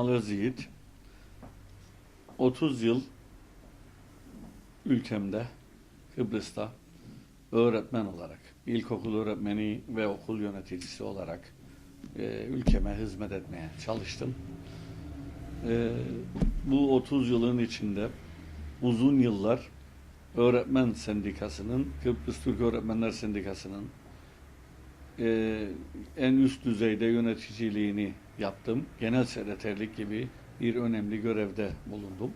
Kemal Özyiğit 30 yıl ülkemde Kıbrıs'ta öğretmen olarak, ilkokul öğretmeni ve okul yöneticisi olarak e, ülkeme hizmet etmeye çalıştım. E, bu 30 yılın içinde uzun yıllar Öğretmen Sendikası'nın, Kıbrıs Türk Öğretmenler Sendikası'nın e, en üst düzeyde yöneticiliğini yaptım. Genel sekreterlik gibi bir önemli görevde bulundum.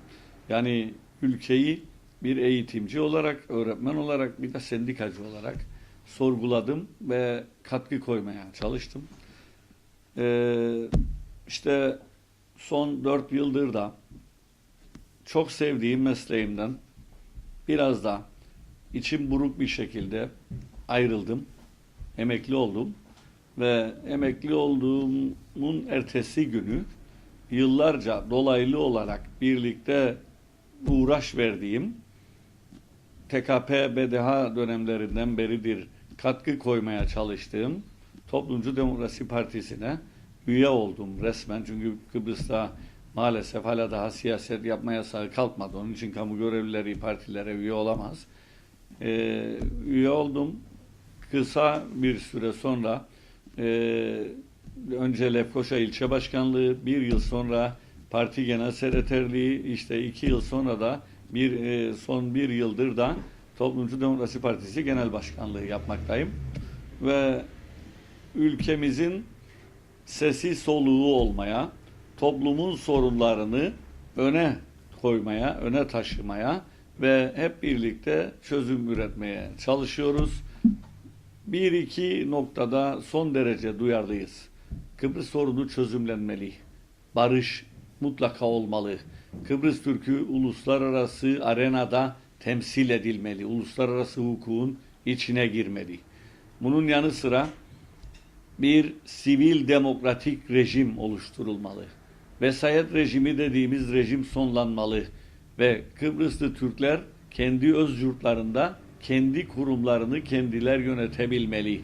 Yani ülkeyi bir eğitimci olarak, öğretmen olarak, bir de sendikacı olarak sorguladım ve katkı koymaya çalıştım. Ee, işte son dört yıldır da çok sevdiğim mesleğimden biraz da içim buruk bir şekilde ayrıldım. Emekli oldum ve emekli olduğumun ertesi günü yıllarca dolaylı olarak birlikte uğraş verdiğim TKP BDH dönemlerinden beridir katkı koymaya çalıştığım Toplumcu Demokrasi Partisi'ne üye oldum resmen. Çünkü Kıbrıs'ta maalesef hala daha siyaset yapma yasağı kalkmadı. Onun için kamu görevlileri partilere üye olamaz. Ee, üye oldum. Kısa bir süre sonra e, önce Lefkoşa ilçe başkanlığı, bir yıl sonra parti genel sekreterliği, işte iki yıl sonra da bir e, son bir yıldır da Toplumcu Demokrasi Partisi genel başkanlığı yapmaktayım. Ve ülkemizin sesi soluğu olmaya, toplumun sorunlarını öne koymaya, öne taşımaya ve hep birlikte çözüm üretmeye çalışıyoruz. Bir iki noktada son derece duyarlıyız. Kıbrıs sorunu çözümlenmeli. Barış mutlaka olmalı. Kıbrıs Türk'ü uluslararası arenada temsil edilmeli. Uluslararası hukukun içine girmeli. Bunun yanı sıra bir sivil demokratik rejim oluşturulmalı. Vesayet rejimi dediğimiz rejim sonlanmalı ve Kıbrıslı Türkler kendi öz yurtlarında kendi kurumlarını kendiler yönetebilmeli.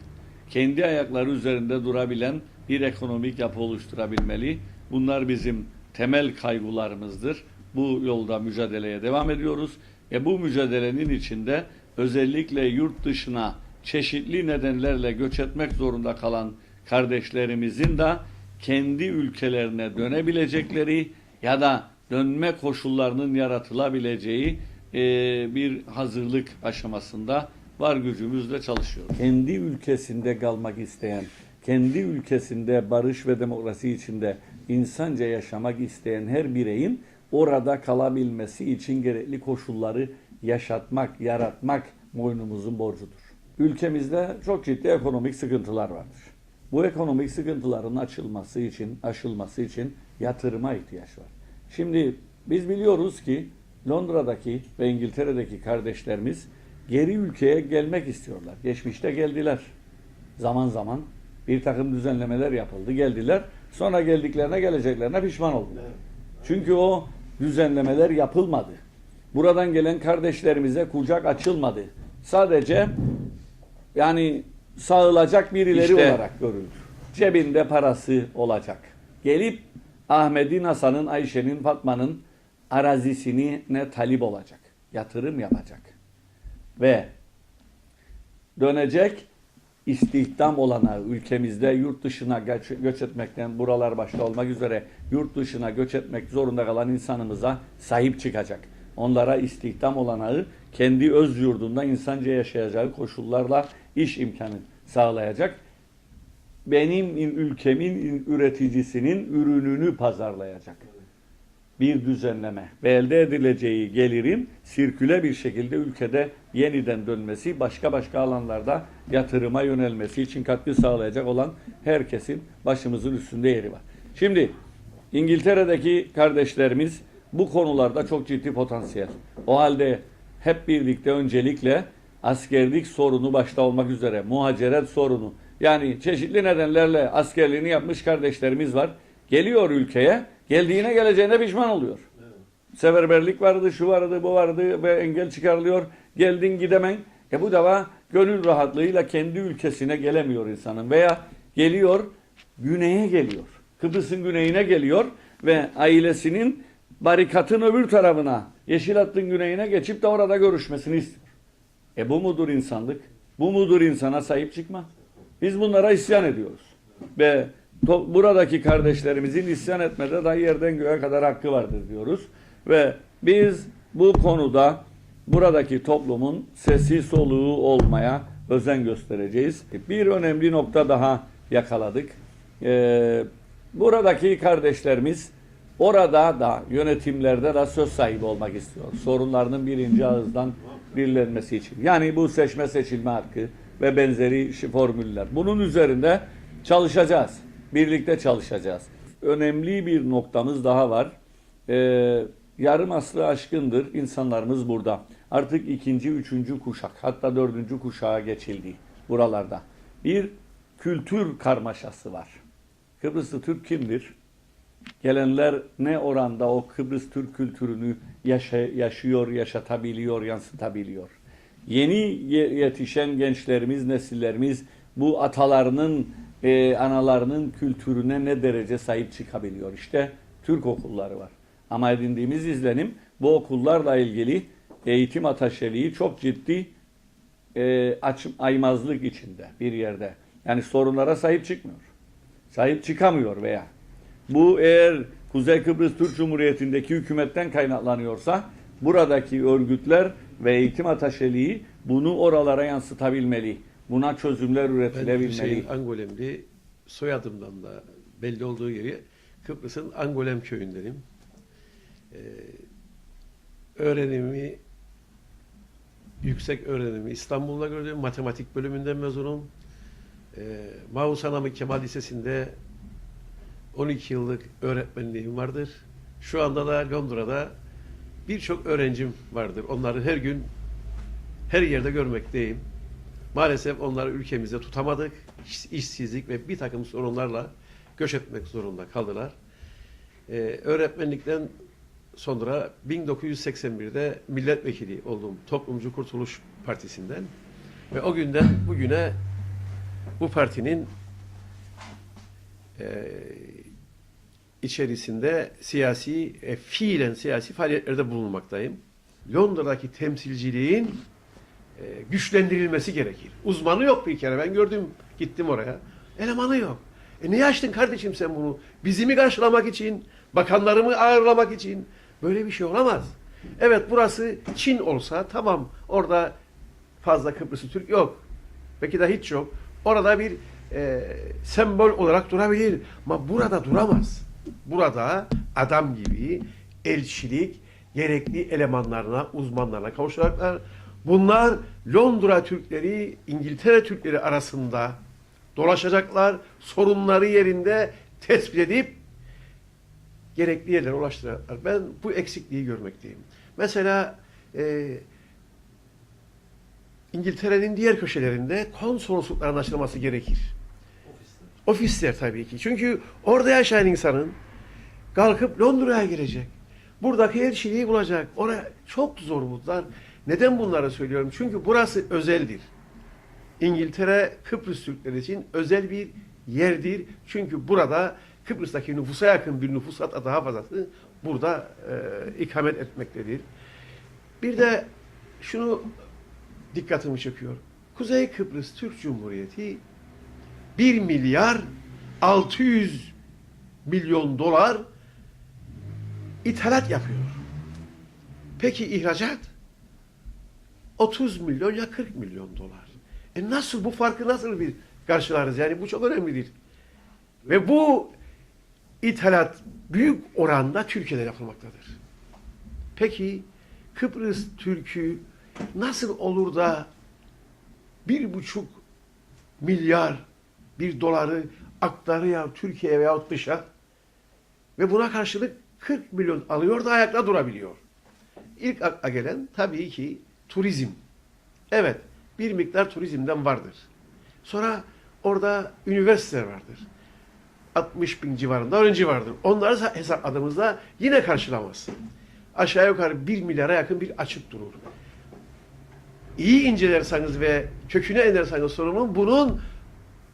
Kendi ayakları üzerinde durabilen bir ekonomik yapı oluşturabilmeli. Bunlar bizim temel kaygılarımızdır. Bu yolda mücadeleye devam ediyoruz ve bu mücadelenin içinde özellikle yurt dışına çeşitli nedenlerle göç etmek zorunda kalan kardeşlerimizin de kendi ülkelerine dönebilecekleri ya da dönme koşullarının yaratılabileceği e, bir hazırlık aşamasında var gücümüzle çalışıyoruz. Kendi ülkesinde kalmak isteyen, kendi ülkesinde barış ve demokrasi içinde insanca yaşamak isteyen her bireyin orada kalabilmesi için gerekli koşulları yaşatmak, yaratmak boynumuzun borcudur. Ülkemizde çok ciddi ekonomik sıkıntılar vardır. Bu ekonomik sıkıntıların açılması için, aşılması için yatırıma ihtiyaç var. Şimdi biz biliyoruz ki Londra'daki ve İngiltere'deki kardeşlerimiz geri ülkeye gelmek istiyorlar. Geçmişte geldiler. Zaman zaman bir takım düzenlemeler yapıldı, geldiler. Sonra geldiklerine geleceklerine pişman oldular. Çünkü o düzenlemeler yapılmadı. Buradan gelen kardeşlerimize kucak açılmadı. Sadece yani sağılacak birileri İşte. olarak görüldü. Cebinde parası olacak. Gelip Ahmet'in, Hasan'ın, Ayşe'nin, Fatma'nın arazisini ne talip olacak. Yatırım yapacak. Ve dönecek istihdam olana ülkemizde yurt dışına göç, göç etmekten buralar başta olmak üzere yurt dışına göç etmek zorunda kalan insanımıza sahip çıkacak. Onlara istihdam olanağı kendi öz yurdunda insanca yaşayacağı koşullarla iş imkanı sağlayacak. Benim ülkemin üreticisinin ürününü pazarlayacak bir düzenleme ve elde edileceği gelirin sirküle bir şekilde ülkede yeniden dönmesi, başka başka alanlarda yatırıma yönelmesi için katkı sağlayacak olan herkesin başımızın üstünde yeri var. Şimdi İngiltere'deki kardeşlerimiz bu konularda çok ciddi potansiyel. O halde hep birlikte öncelikle askerlik sorunu başta olmak üzere muhaceret sorunu yani çeşitli nedenlerle askerliğini yapmış kardeşlerimiz var. Geliyor ülkeye, geldiğine geleceğine pişman oluyor. Seferberlik vardı, şu vardı, bu vardı ve engel çıkarılıyor. Geldin gidemen. E bu defa gönül rahatlığıyla kendi ülkesine gelemiyor insanın veya geliyor güneye geliyor. Kıbrıs'ın güneyine geliyor ve ailesinin barikatın öbür tarafına, Yeşil Hattın güneyine geçip de orada görüşmesini istiyor. E bu mudur insanlık? Bu mudur insana sahip çıkma? Biz bunlara isyan ediyoruz. Ve buradaki kardeşlerimizin isyan etmede dahi yerden göğe kadar hakkı vardır diyoruz. Ve biz bu konuda buradaki toplumun sesi soluğu olmaya özen göstereceğiz. Bir önemli nokta daha yakaladık. Ee, buradaki kardeşlerimiz orada da yönetimlerde de söz sahibi olmak istiyor. Sorunlarının birinci ağızdan birlenmesi için. Yani bu seçme seçilme hakkı ve benzeri formüller. Bunun üzerinde çalışacağız. Birlikte çalışacağız. Önemli bir noktamız daha var. Ee, yarım asrı aşkındır insanlarımız burada. Artık ikinci, üçüncü kuşak hatta dördüncü kuşağa geçildi buralarda. Bir kültür karmaşası var. Kıbrıslı Türk kimdir? Gelenler ne oranda o Kıbrıs Türk kültürünü yaşa- yaşıyor, yaşatabiliyor, yansıtabiliyor. Yeni ye- yetişen gençlerimiz, nesillerimiz bu atalarının, e, analarının kültürüne ne derece sahip çıkabiliyor? İşte Türk okulları var. Ama edindiğimiz izlenim bu okullarla ilgili eğitim ataşeliği çok ciddi e, açım, aymazlık içinde bir yerde. Yani sorunlara sahip çıkmıyor. Sahip çıkamıyor veya bu eğer Kuzey Kıbrıs Türk Cumhuriyeti'ndeki hükümetten kaynaklanıyorsa buradaki örgütler ve eğitim ataşeliği bunu oralara yansıtabilmeli. Buna çözümler Ben üretilebilmeli. Hüseyin Angolemli soyadımdan da belli olduğu gibi Kıbrıs'ın Angolem köyündenim. Ee, öğrenimi yüksek öğrenimi İstanbul'da gördüm. Matematik bölümünden mezunum. Ee, Mavus Anamı Kemal Lisesi'nde 12 yıllık öğretmenliğim vardır. Şu anda da Londra'da birçok öğrencim vardır. Onları her gün her yerde görmekteyim. Maalesef onları ülkemizde tutamadık. İş- işsizlik ve bir takım sorunlarla göç etmek zorunda kaldılar. Ee, öğretmenlikten sonra 1981'de milletvekili oldum Toplumcu Kurtuluş Partisi'nden. Ve o günden bugüne bu partinin e, içerisinde siyasi, e, fiilen siyasi faaliyetlerde bulunmaktayım. Londra'daki temsilciliğin güçlendirilmesi gerekir. Uzmanı yok bir kere. Ben gördüm, gittim oraya. Elemanı yok. E niye açtın kardeşim sen bunu? Bizi mi karşılamak için, bakanları mı ağırlamak için? Böyle bir şey olamaz. Evet burası Çin olsa tamam orada fazla Kıbrıslı Türk yok. Belki de hiç yok. Orada bir e, sembol olarak durabilir. Ama burada duramaz. Burada adam gibi elçilik gerekli elemanlarına, uzmanlarına kavuşacaklar. Bunlar Londra Türkleri, İngiltere Türkleri arasında dolaşacaklar. Sorunları yerinde tespit edip gerekli yerlere ulaştıracaklar. Ben bu eksikliği görmekteyim. Mesela e, İngiltere'nin diğer köşelerinde konsoloslukların açılması gerekir. Ofisler tabii ki. Çünkü orada yaşayan insanın kalkıp Londra'ya gelecek. Buradaki elçiliği bulacak. Oraya çok zor bunlar. Neden bunları söylüyorum? Çünkü burası özeldir. İngiltere Kıbrıs Türkleri için özel bir yerdir. Çünkü burada Kıbrıs'taki nüfusa yakın bir nüfus hatta daha fazlası burada e, ikamet etmektedir. Bir de şunu dikkatimi çekiyor. Kuzey Kıbrıs Türk Cumhuriyeti 1 milyar 600 milyon dolar ithalat yapıyor. Peki ihracat? 30 milyon ya 40 milyon dolar. E nasıl bu farkı nasıl bir karşılarız? Yani bu çok önemlidir. Ve bu ithalat büyük oranda Türkiye'de yapılmaktadır. Peki Kıbrıs Türk'ü nasıl olur da bir buçuk milyar bir doları aktarıyor Türkiye'ye veyahut dışa ve buna karşılık 40 milyon alıyor da ayakta durabiliyor. İlk akla gelen tabii ki turizm. Evet, bir miktar turizmden vardır. Sonra orada üniversiteler vardır. 60 bin civarında öğrenci vardır. Onları hesapladığımızda yine karşılamaz. Aşağı yukarı 1 milyara yakın bir açık durur. İyi incelerseniz ve köküne inerseniz sorunun bunun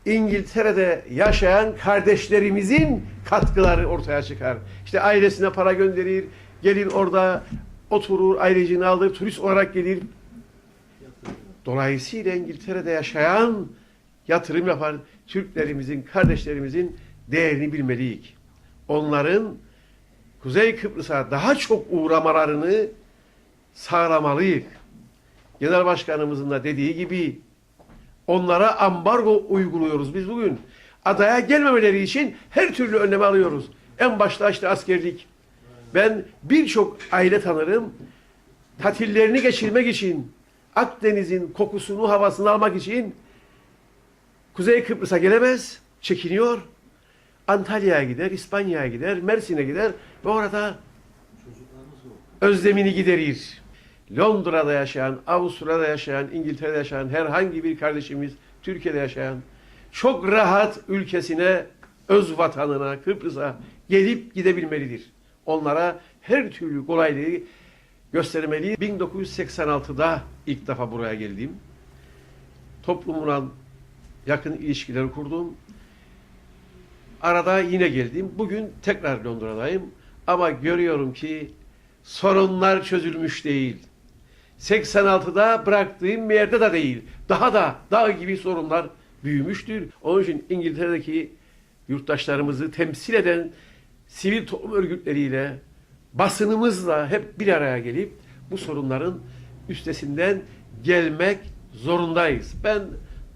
İngiltere'de yaşayan kardeşlerimizin katkıları ortaya çıkar. İşte ailesine para gönderir, gelir orada oturur, ailecini alır, turist olarak gelir. Dolayısıyla İngiltere'de yaşayan yatırım yapan Türklerimizin, kardeşlerimizin değerini bilmeliyiz. Onların Kuzey Kıbrıs'a daha çok uğramalarını sağlamalıyız. Genel Başkanımızın da dediği gibi onlara ambargo uyguluyoruz biz bugün. Adaya gelmemeleri için her türlü önlemi alıyoruz. En başta işte askerlik. Ben birçok aile tanırım. Tatillerini geçirmek için Akdeniz'in kokusunu, havasını almak için Kuzey Kıbrıs'a gelemez, çekiniyor. Antalya'ya gider, İspanya'ya gider, Mersin'e gider ve orada özlemini giderir. Londra'da yaşayan, Avusturya'da yaşayan, İngiltere'de yaşayan herhangi bir kardeşimiz, Türkiye'de yaşayan çok rahat ülkesine, öz vatanına, Kıbrıs'a gelip gidebilmelidir. Onlara her türlü kolaylığı göstermeli. 1986'da ilk defa buraya geldim. Toplumla yakın ilişkiler kurdum. Arada yine geldim. Bugün tekrar Londra'dayım. Ama görüyorum ki sorunlar çözülmüş değil. 86'da bıraktığım yerde de değil. Daha da dağ gibi sorunlar büyümüştür. Onun için İngiltere'deki yurttaşlarımızı temsil eden sivil toplum örgütleriyle, basınımızla hep bir araya gelip bu sorunların üstesinden gelmek zorundayız. Ben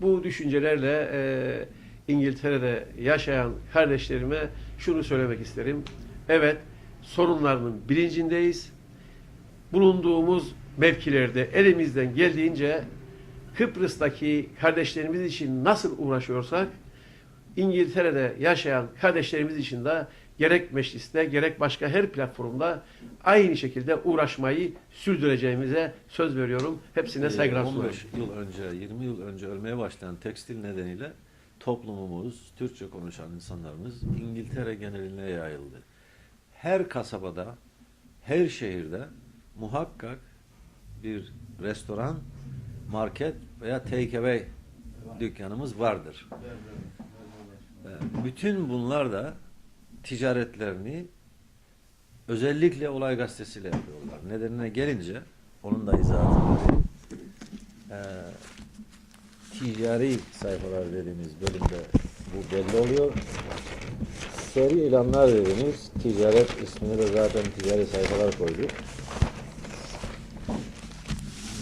bu düşüncelerle e, İngiltere'de yaşayan kardeşlerime şunu söylemek isterim. Evet, sorunlarının bilincindeyiz. Bulunduğumuz mevkilerde elimizden geldiğince Kıbrıs'taki kardeşlerimiz için nasıl uğraşıyorsak İngiltere'de yaşayan kardeşlerimiz için de gerek mecliste gerek başka her platformda aynı şekilde uğraşmayı sürdüreceğimize söz veriyorum. Hepsine saygılar Ee, sunuyorum. 15 yıl önce, 20 yıl önce ölmeye başlayan tekstil nedeniyle toplumumuz, Türkçe konuşan insanlarımız İngiltere geneline yayıldı. Her kasabada, her şehirde muhakkak bir restoran, market veya take-away dükkanımız vardır. Bütün bunlar da ticaretlerini özellikle Olay Gazetesi'yle yapıyorlar. Nedenine gelince onun da izahatını vereyim. Ee, ticari sayfalar dediğimiz bölümde bu belli oluyor. Seri ilanlar dediğimiz ticaret ismini de zaten ticari sayfalar koyduk.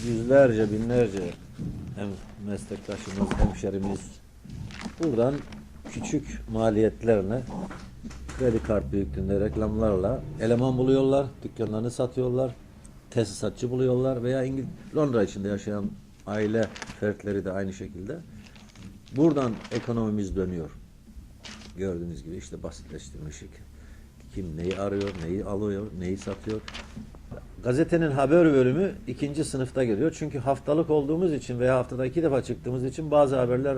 Yüzlerce, binlerce hem meslektaşımız, hemşerimiz buradan küçük maliyetlerine kredi kart büyüklüğünde reklamlarla eleman buluyorlar, dükkanlarını satıyorlar, tesisatçı buluyorlar veya İngil Londra içinde yaşayan aile fertleri de aynı şekilde. Buradan ekonomimiz dönüyor. Gördüğünüz gibi işte basitleştirmişik. Kim neyi arıyor, neyi alıyor, neyi satıyor. Gazetenin haber bölümü ikinci sınıfta geliyor. Çünkü haftalık olduğumuz için veya haftada iki defa çıktığımız için bazı haberler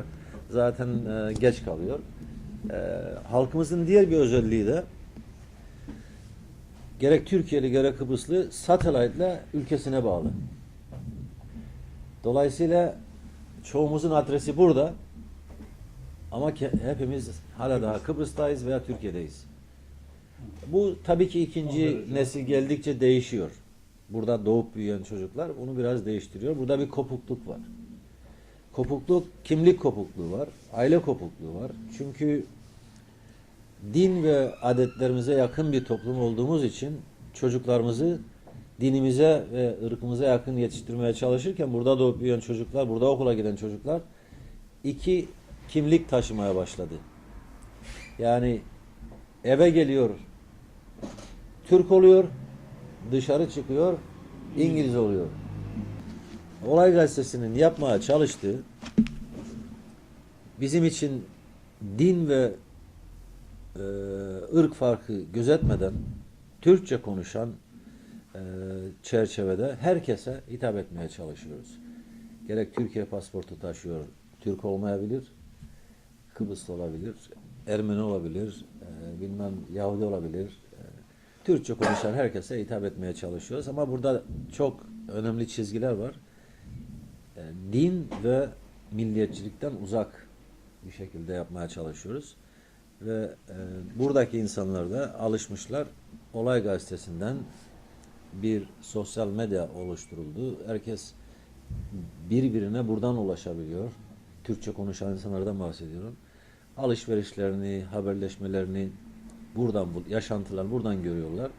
zaten e, geç kalıyor. E, halkımızın diğer bir özelliği de gerek Türkiye'li gerek Kıbrıslı satellite ülkesine bağlı. Dolayısıyla çoğumuzun adresi burada ama hepimiz hala daha Kıbrıs'tayız veya Türkiye'deyiz. Bu tabii ki ikinci nesil geldikçe değişiyor. Burada doğup büyüyen çocuklar bunu biraz değiştiriyor. Burada bir kopukluk var. Kopukluk, kimlik kopukluğu var, aile kopukluğu var. Çünkü din ve adetlerimize yakın bir toplum olduğumuz için çocuklarımızı dinimize ve ırkımıza yakın yetiştirmeye çalışırken burada doğup büyüyen çocuklar, burada okula giden çocuklar iki kimlik taşımaya başladı. Yani eve geliyor, Türk oluyor, dışarı çıkıyor, İngiliz oluyor. Olay Gazetesi'nin yapmaya çalıştığı bizim için din ve e, ırk farkı gözetmeden Türkçe konuşan e, çerçevede herkese hitap etmeye çalışıyoruz. Gerek Türkiye pasaportu taşıyor, Türk olmayabilir, Kıbrıslı olabilir, Ermeni olabilir, e, bilmem Yahudi olabilir. E, Türkçe konuşan herkese hitap etmeye çalışıyoruz ama burada çok önemli çizgiler var. Din ve milliyetçilikten uzak bir şekilde yapmaya çalışıyoruz. Ve e, buradaki insanlar da alışmışlar. Olay gazetesinden bir sosyal medya oluşturuldu. Herkes birbirine buradan ulaşabiliyor. Türkçe konuşan insanlardan bahsediyorum. Alışverişlerini, haberleşmelerini buradan, bu- yaşantılar buradan görüyorlar.